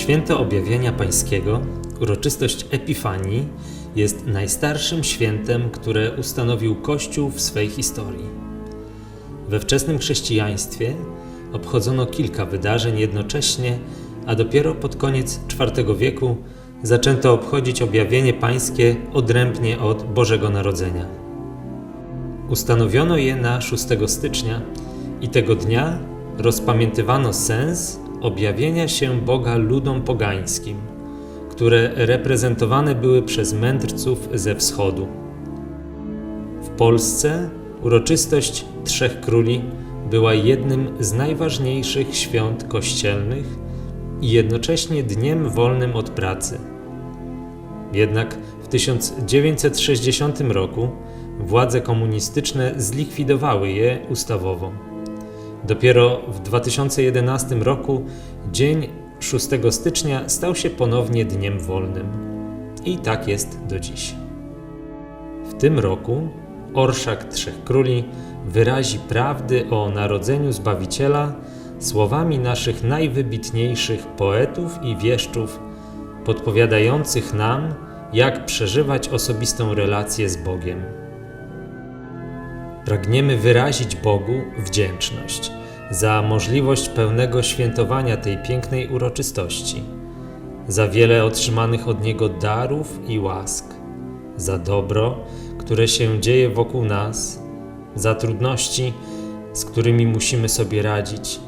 Święto Objawienia Pańskiego, uroczystość Epifanii, jest najstarszym świętem, które ustanowił Kościół w swej historii. We wczesnym chrześcijaństwie obchodzono kilka wydarzeń jednocześnie, a dopiero pod koniec IV wieku zaczęto obchodzić objawienie pańskie odrębnie od Bożego Narodzenia. Ustanowiono je na 6 stycznia i tego dnia rozpamiętywano sens objawienia się Boga ludom pogańskim, które reprezentowane były przez mędrców ze wschodu. W Polsce uroczystość Trzech Króli była jednym z najważniejszych świąt kościelnych i jednocześnie dniem wolnym od pracy. Jednak w 1960 roku władze komunistyczne zlikwidowały je ustawowo. Dopiero w 2011 roku dzień 6 stycznia stał się ponownie dniem wolnym. I tak jest do dziś. W tym roku Orszak Trzech Króli wyrazi prawdy o narodzeniu Zbawiciela słowami naszych najwybitniejszych poetów i wieszczów, podpowiadających nam, jak przeżywać osobistą relację z Bogiem. Pragniemy wyrazić Bogu wdzięczność za możliwość pełnego świętowania tej pięknej uroczystości, za wiele otrzymanych od Niego darów i łask, za dobro, które się dzieje wokół nas, za trudności, z którymi musimy sobie radzić,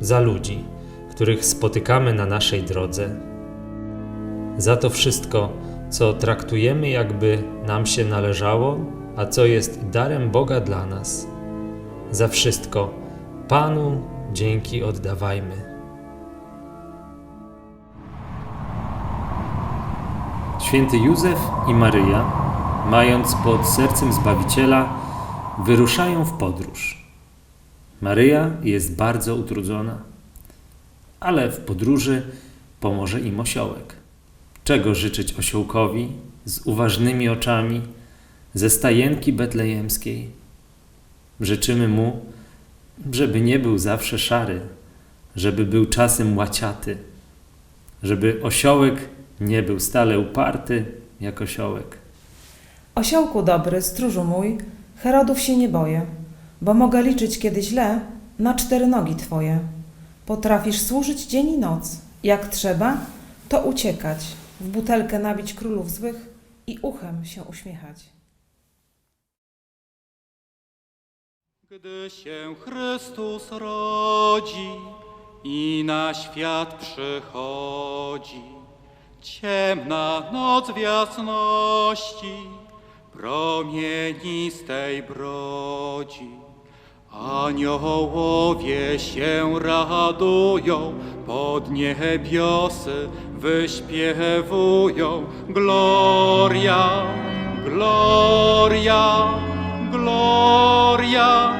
za ludzi, których spotykamy na naszej drodze. Za to wszystko, co traktujemy, jakby nam się należało, a co jest darem Boga dla nas. Za wszystko Panu dzięki oddawajmy. Święty Józef i Maryja, mając pod sercem Zbawiciela, wyruszają w podróż. Maryja jest bardzo utrudzona, ale w podróży pomoże im osiołek. Czego życzyć osiołkowi z uważnymi oczami, ze stajenki betlejemskiej? Życzymy mu, żeby nie był zawsze szary, żeby był czasem łaciaty, żeby osiołek nie był stale uparty jak osiołek. Osiołku dobry, stróżu mój, Herodów się nie boję, bo mogę liczyć kiedy źle na cztery nogi twoje. Potrafisz służyć dzień i noc. Jak trzeba, to uciekać, w butelkę nabić królów złych i uchem się uśmiechać. Gdy się Chrystus rodzi i na świat przychodzi, ciemna noc w jasności promienistej brodzi. Aniołowie się radują, pod niebiosy wyśpiewują Gloria, Gloria, Gloria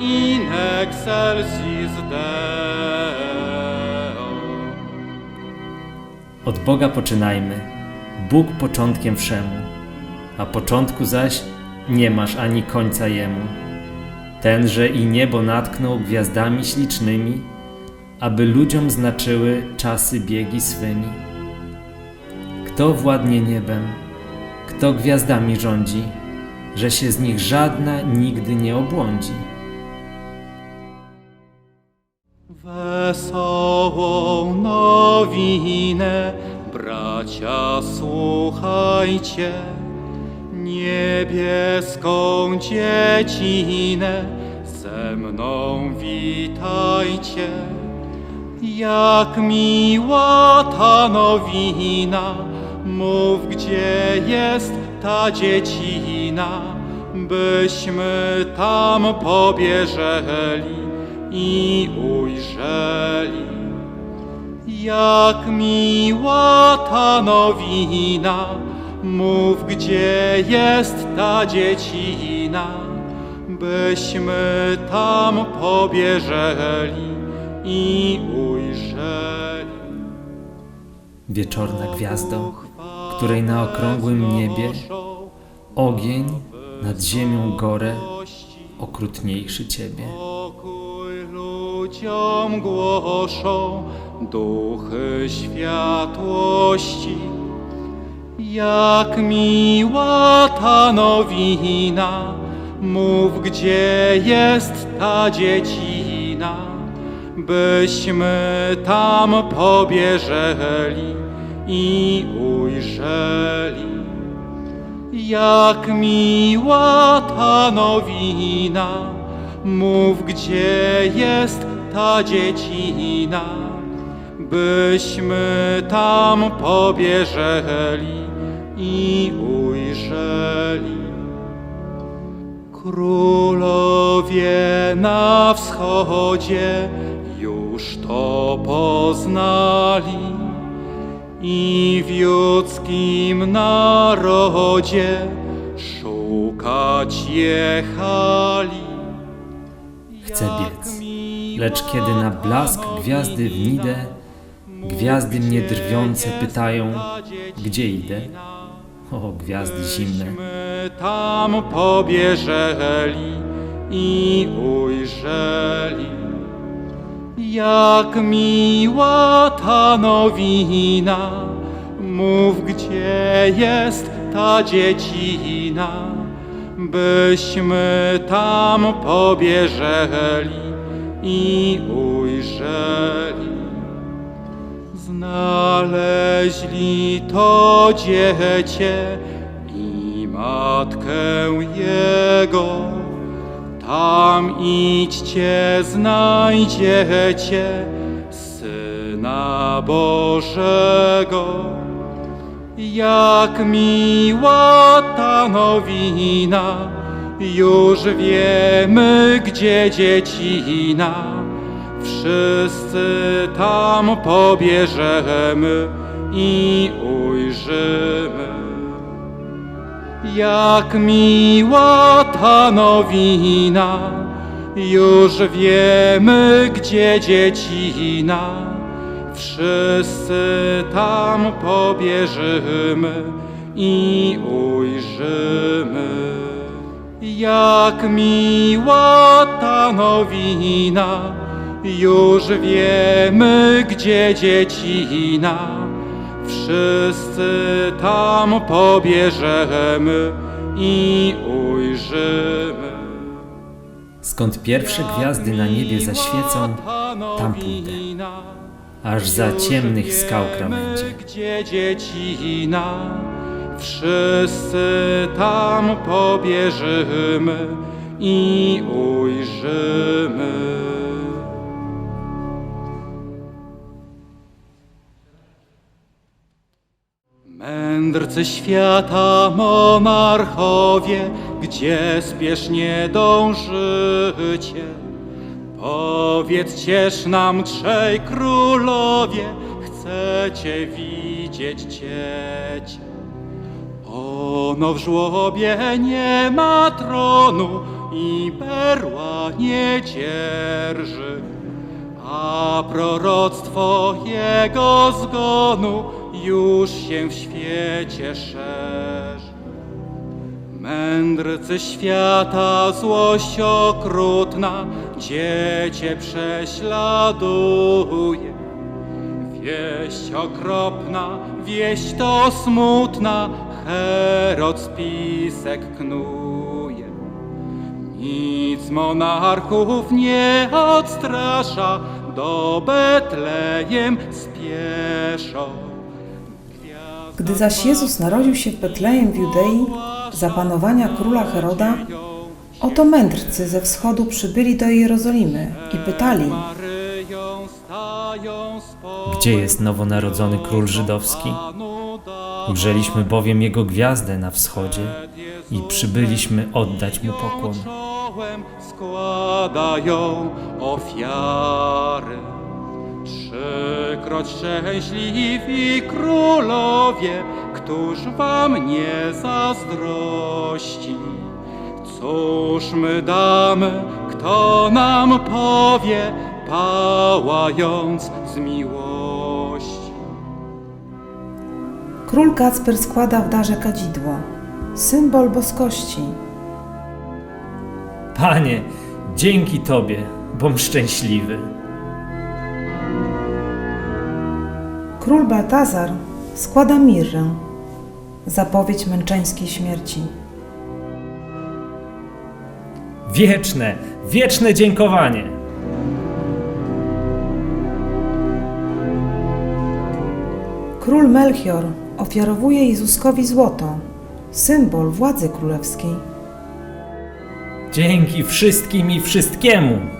in excelsis Deo. Od Boga poczynajmy, Bóg początkiem wszemu, a początku zaś nie masz ani końca jemu. Tenże i niebo natknął gwiazdami ślicznymi, aby ludziom znaczyły czasy biegi swymi. Kto władnie niebem, kto gwiazdami rządzi, że się z nich żadna nigdy nie obłądzi. Wesołą nowinę, bracia, słuchajcie, niebieską dziecinę ze mną witajcie. Jak miła ta nowina, mów gdzie jest ta dziecina, byśmy tam pobieżeli i ujrzeli. Jak miła ta nowina, mów gdzie jest ta dziecina, byśmy tam pobieżeli i ujrzeli. Wieczorna gwiazdo, której na okrągłym niebie ogień nad ziemią gorę, okrutniejszy Ciebie. Ludziom głoszą duchy światłości. Jak miła ta nowina, mów gdzie jest ta dziecina, byśmy tam pobieżeli i ujrzeli. Jak miła ta nowina, mów gdzie jest ta dziecina, byśmy tam pobieżeli i ujrzeli. Królowie na wschodzie już to poznali i w judzkim narodzie szukać jechali. Chcę biec, lecz kiedy na blask gwiazdy nowina, wnidę, gwiazdy mnie drwiące pytają, gdzie idę? O, gwiazdy zimne, tam pobieżeli i ujrzeli. Jak miła ta nowina, mów gdzie jest ta dziecina, byśmy tam pobieżeli i ujrzeli. Znaleźli to dziecię i matkę jego. Tam idźcie, znajdziecie Syna Bożego. Jak miła ta nowina, już wiemy, gdzie dziecina. Wszyscy tam pobierzemy i ujrzymy. Jak miła ta nowina, już wiemy, gdzie dziecina. Wszyscy tam pobierzemy i ujrzymy. Jak miła ta nowina, już wiemy, gdzie dziecina. Wszyscy tam pobierzemy i ujrzymy. skąd pierwsze gwiazdy na niebie zaświecą, tam pójdę, aż za ciemnych skał krawędzie. Gdzie dziecina, wszyscy tam pobierzemy i ujrzymy. Mędrcy świata, monarchowie, gdzie spiesznie dążycie? Powiedzcież nam trzej królowie, chcecie widzieć dziecię. Ono w żłobie nie ma tronu i berła nie dzierży, a proroctwo jego zgonu już się w świecie szerzy. Mędrcy świata, złość okrutna, dziecię prześladuje. Wieść okropna, wieść to smutna, Herod spisek knuje. Nic monarchów nie odstrasza, do Betlejem spieszą. Gdy zaś Jezus narodził się w Betlejem w Judei, za panowania króla Heroda, oto mędrcy ze wschodu przybyli do Jerozolimy i pytali, Gdzie jest nowonarodzony król żydowski? Ujrzeliśmy bowiem jego gwiazdę na wschodzie i przybyliśmy oddać mu pokłon. Składają ofiary. Trzykroć szczęśliwi królowie, któż wam nie zazdrości? Cóż my damy, kto nam powie, pałając z miłości? król Kacper składa w darze kadzidło, symbol boskości. Panie, dzięki Tobie, bom szczęśliwy. Król Baltazar składa mirrę, zapowiedź męczeńskiej śmierci. Wieczne, wieczne dziękowanie! Król Melchior ofiarowuje Jezuskowi złoto, symbol władzy królewskiej. Dzięki wszystkim i wszystkiemu!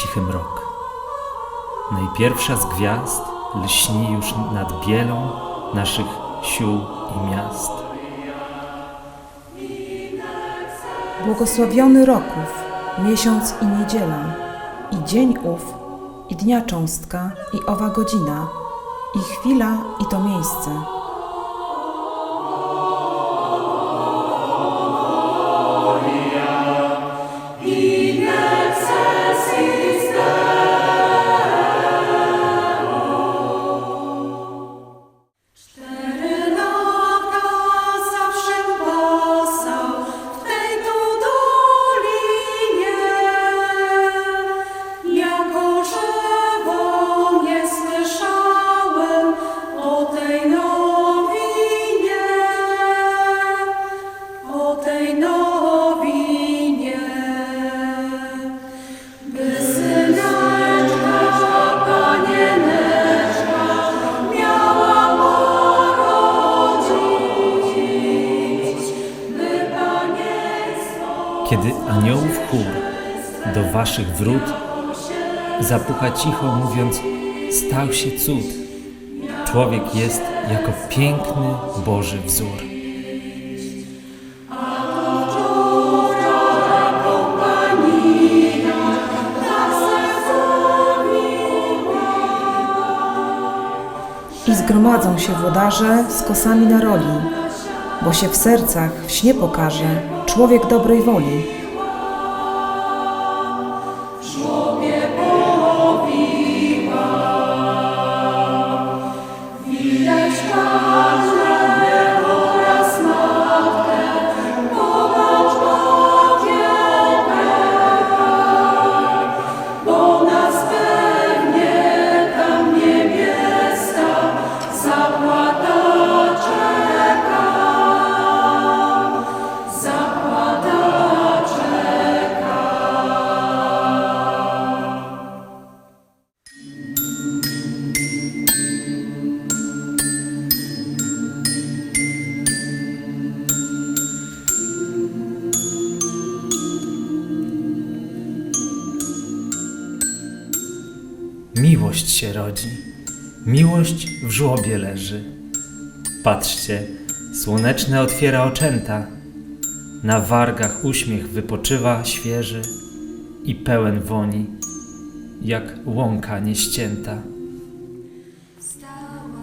Cichy mrok. Najpierwsza z gwiazd lśni już nad bielą naszych sił i miast. Błogosławiony roków, miesiąc i niedziela, i dzień ów, i dnia cząstka, i owa godzina, i chwila, i to miejsce. Kiedy aniołów chór do waszych wrót zapucha cicho mówiąc stał się cud. Człowiek jest jako piękny Boży wzór. I zgromadzą się włodarze z kosami na roli, bo się w sercach w śnie pokaże człowiek dobrej woli. widać żłobie leży. Patrzcie, słoneczne otwiera oczęta, na wargach uśmiech wypoczywa świeży i pełen woni, jak łąka nieścięta.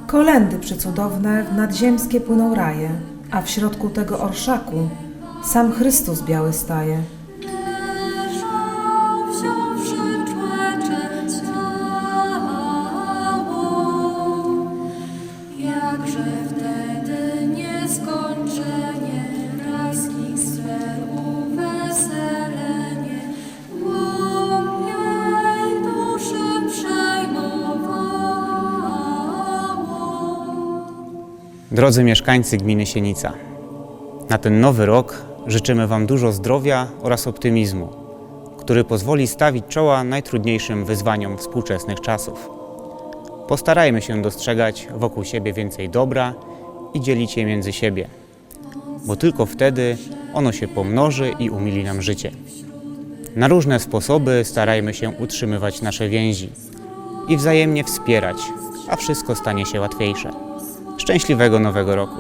Kolendy przecudowne w nadziemskie płyną raje, a w środku tego orszaku sam Chrystus biały staje. Drodzy mieszkańcy gminy Sienica, na ten nowy rok życzymy Wam dużo zdrowia oraz optymizmu, który pozwoli stawić czoła najtrudniejszym wyzwaniom współczesnych czasów. Postarajmy się dostrzegać wokół siebie więcej dobra i dzielić je między siebie, bo tylko wtedy ono się pomnoży i umili nam życie. Na różne sposoby starajmy się utrzymywać nasze więzi i wzajemnie wspierać, a wszystko stanie się łatwiejsze. Szczęśliwego Nowego Roku!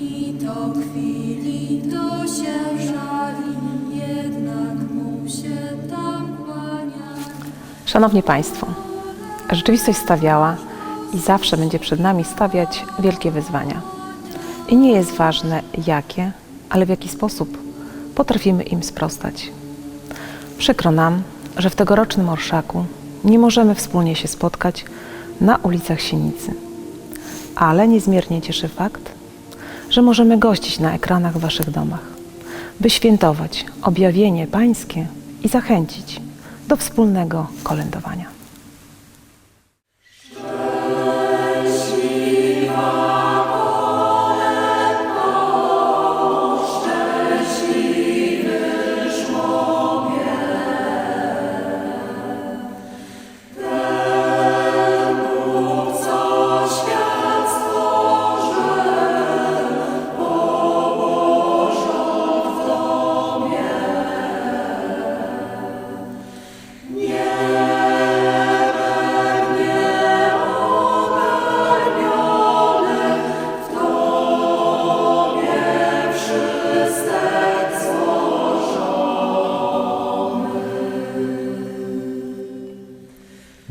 I to chwili, to się żali, jednak mu się tam kłania. Szanowni Państwo, rzeczywistość stawiała i zawsze będzie przed nami stawiać wielkie wyzwania. I nie jest ważne jakie, ale w jaki sposób potrafimy im sprostać. Przykro nam, że w tegorocznym orszaku nie możemy wspólnie się spotkać na ulicach Sienicy. Ale niezmiernie cieszy fakt, że możemy gościć na ekranach w Waszych domach, by świętować objawienie Pańskie i zachęcić do wspólnego kolędowania.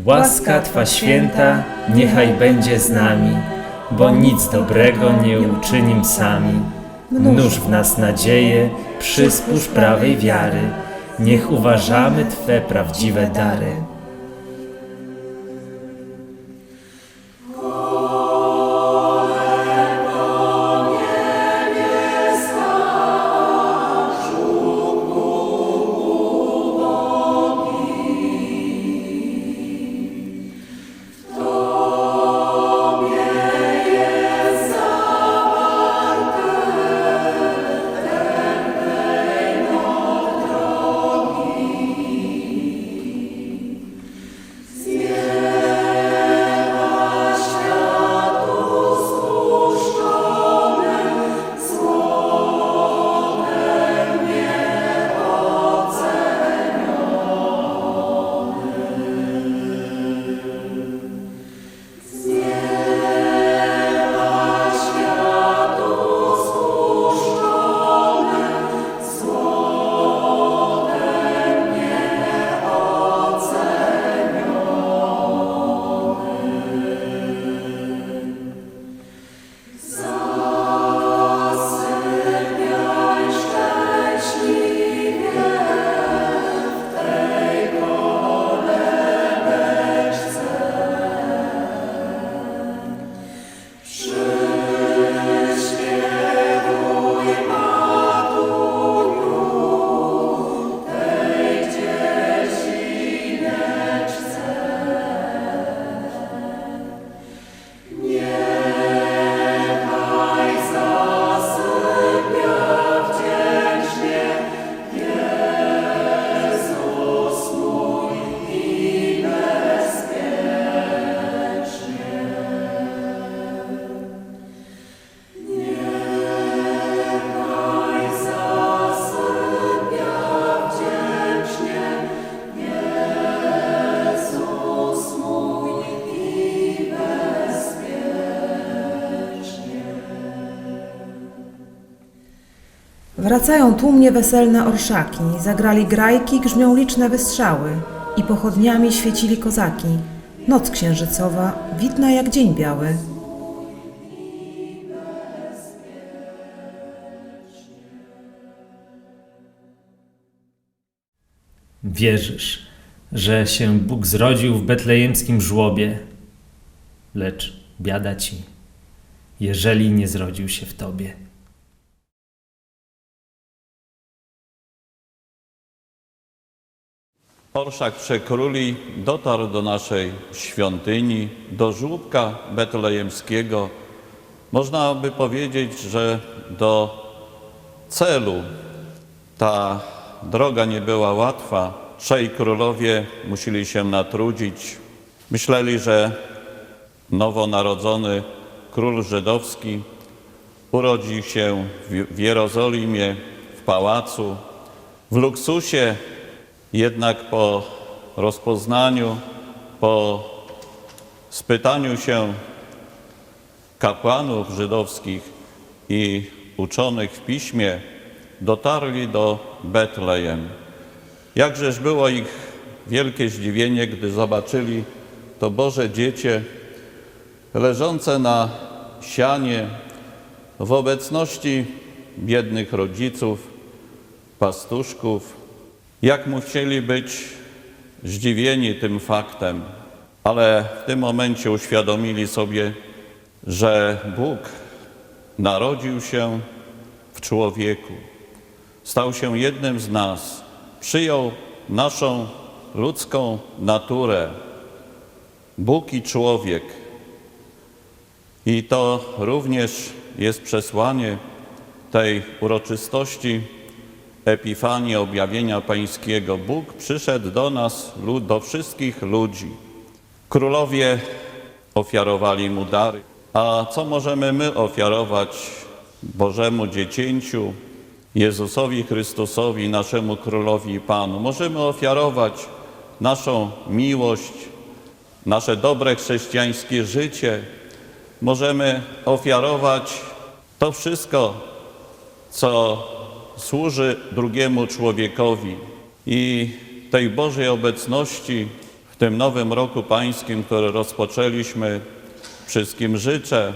Łaska Twa święta niechaj będzie z nami, bo nic dobrego nie uczynim sami. Mnóż w nas nadzieję, przyspójrz prawej wiary, niech uważamy Twe prawdziwe dary. Wracają tłumnie weselne orszaki, zagrali grajki, grzmią liczne wystrzały i pochodniami świecili kozaki. Noc księżycowa, widna jak dzień biały. Wierzysz, że się Bóg zrodził w betlejemskim żłobie, lecz biada ci, jeżeli nie zrodził się w tobie. Orszak Przekróli dotarł do naszej świątyni, do żłóbka betlejemskiego. Można by powiedzieć, że do celu ta droga nie była łatwa. Trzej królowie musieli się natrudzić. Myśleli, że nowonarodzony król żydowski urodził się w Jerozolimie, w pałacu, w luksusie, jednak po rozpoznaniu, po spytaniu się kapłanów żydowskich i uczonych w piśmie, dotarli do Betlejem. Jakżeż było ich wielkie zdziwienie, gdy zobaczyli to Boże Dziecię leżące na sianie w obecności biednych rodziców, pastuszków. Jak musieli być zdziwieni tym faktem, ale w tym momencie uświadomili sobie, że Bóg narodził się w człowieku, stał się jednym z nas, przyjął naszą ludzką naturę. Bóg i człowiek. I to również jest przesłanie tej uroczystości Epifanii objawienia Pańskiego. Bóg przyszedł do nas, do wszystkich ludzi. Królowie ofiarowali mu dary. A co możemy my ofiarować Bożemu Dziecięciu, Jezusowi Chrystusowi, naszemu Królowi i Panu? Możemy ofiarować naszą miłość, nasze dobre chrześcijańskie życie. Możemy ofiarować to wszystko, co służy drugiemu człowiekowi. I tej Bożej obecności w tym nowym roku pańskim, który rozpoczęliśmy, wszystkim życzę,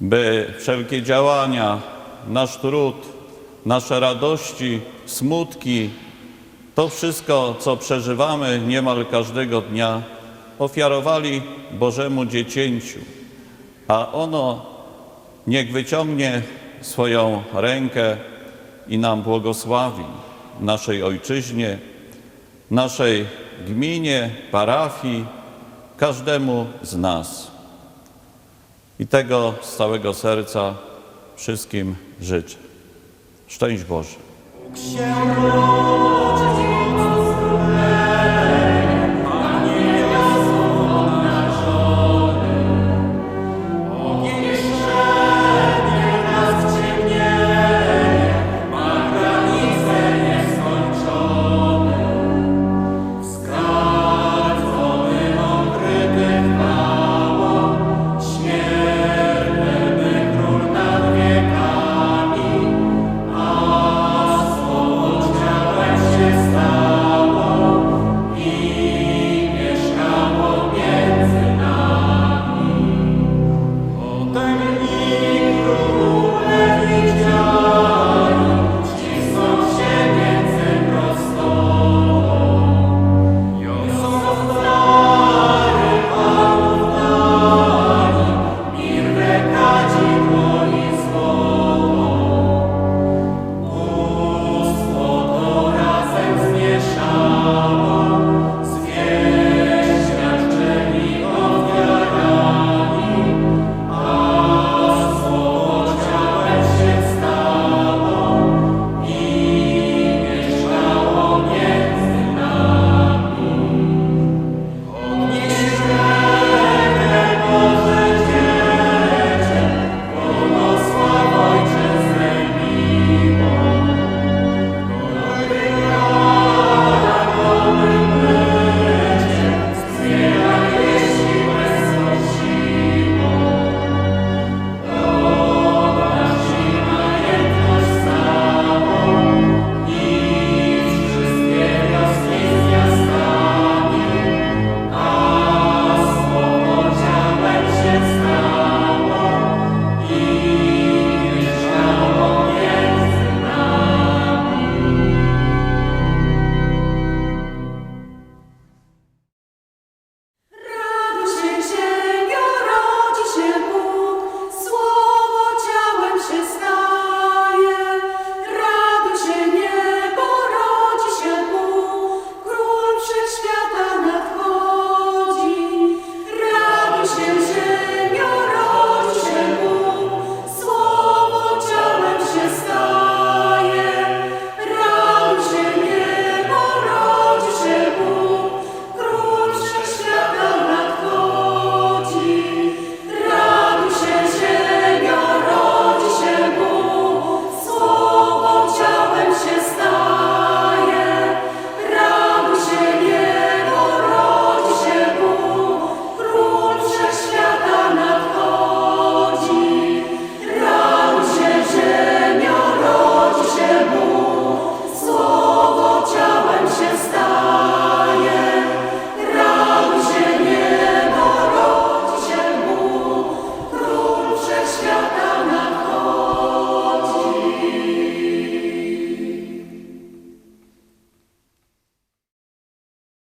by wszelkie działania, nasz trud, nasze radości, smutki, to wszystko, co przeżywamy niemal każdego dnia, ofiarowali Bożemu Dziecięciu, a ono niech wyciągnie swoją rękę i nam błogosławi naszej ojczyźnie, naszej gminie, parafii, każdemu z nas. I tego z całego serca wszystkim życzę. Szczęść Boże.